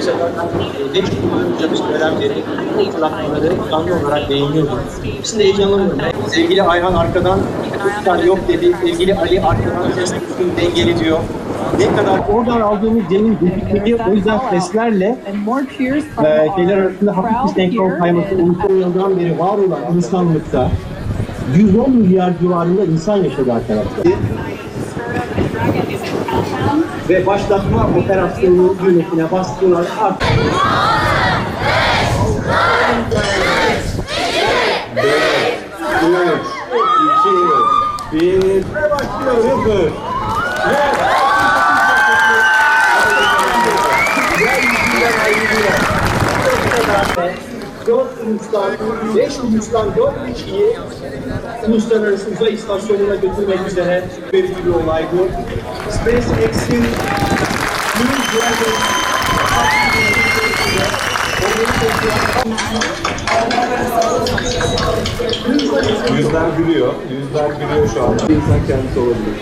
piyasalardan uzamış dönemleri bu hatırlatmaları canlı olarak değiniyordu. Şimdi heyecanlanıyorum. Sevgili Ayhan arkadan lütfen yok dedi. Sevgili Ali arkadan ses dengeli diyor. Ne kadar oradan aldığımız demin dedikleri o yüzden seslerle e, şeyler arasında hafif bir senkron kayması ulusal yıldan beri var olan insanlıkta 110 milyar civarında insan yaşadı arkadaşlar ve başlatma operasyonu düğmesine bastılar. Artık... Üç, iki, bir ve başlıyoruz. Evet. Thank you. 4 ulustan, 5 ulustan 4 kişiyi uluslararası uzay istasyonuna götürmek üzere verici bir olay bu. SpaceX'in Blue Dragon Yüzler gülüyor. Yüzler gülüyor şu an. İnsan kendisi olabilir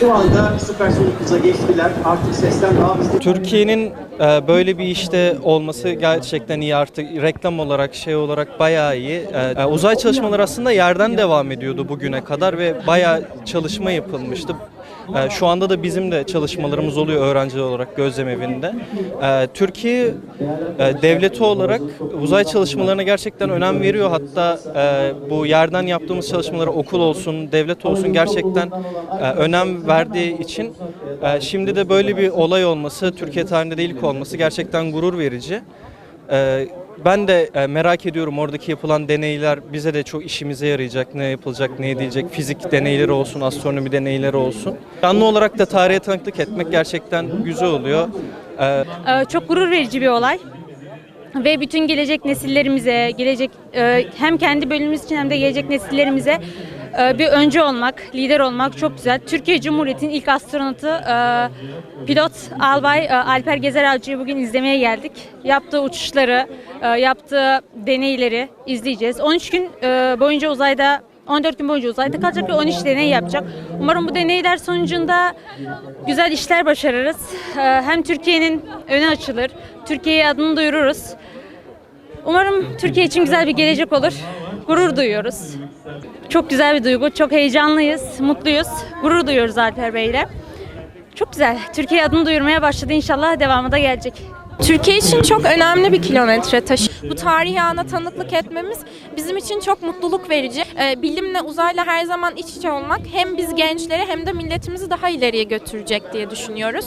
şu anda süpersonik hıza geçtiler. Artık sesten daha hızlı Türkiye'nin e, böyle bir işte olması gerçekten iyi artık reklam olarak şey olarak bayağı iyi. E, e, uzay çalışmaları aslında yerden devam ediyordu bugüne kadar ve bayağı çalışma yapılmıştı. E, şu anda da bizim de çalışmalarımız oluyor öğrenci olarak gözlem evinde. E, Türkiye e, devleti olarak uzay çalışmalarına gerçekten önem veriyor. Hatta e, bu yerden yaptığımız çalışmalara okul olsun, devlet olsun gerçekten e, önem verdiği için şimdi de böyle bir olay olması, Türkiye tarihinde de ilk olması gerçekten gurur verici. E, ben de e, merak ediyorum oradaki yapılan deneyler bize de çok işimize yarayacak. Ne yapılacak, ne edilecek, fizik deneyleri olsun, astronomi deneyleri olsun. Canlı olarak da tarihe tanıklık etmek gerçekten güzel oluyor. E, Ee, çok gurur verici bir olay. Ve bütün gelecek nesillerimize, gelecek e, hem kendi bölümümüz için hem de gelecek nesillerimize bir öncü olmak, lider olmak çok güzel. Türkiye Cumhuriyeti'nin ilk astronotu e, pilot Albay e, Alper Gezer Avcı'yı bugün izlemeye geldik. Yaptığı uçuşları, e, yaptığı deneyleri izleyeceğiz. 13 gün boyunca uzayda 14 gün boyunca uzayda kalacak ve 13 deney yapacak. Umarım bu deneyler sonucunda güzel işler başarırız. Ee, Hem Türkiye'nin önü açılır, Türkiye'ye adını duyururuz. Umarım Türkiye için güzel bir gelecek olur. Gurur duyuyoruz. Çok güzel bir duygu, çok heyecanlıyız, mutluyuz. Gurur duyuyoruz Alper Bey'le. Çok güzel. Türkiye adını duyurmaya başladı. İnşallah devamı da gelecek. Türkiye için çok önemli bir kilometre taşı. Bu tarihi ana tanıklık etmemiz bizim için çok mutluluk verici. Ee, bilimle uzayla her zaman iç içe olmak hem biz gençleri hem de milletimizi daha ileriye götürecek diye düşünüyoruz.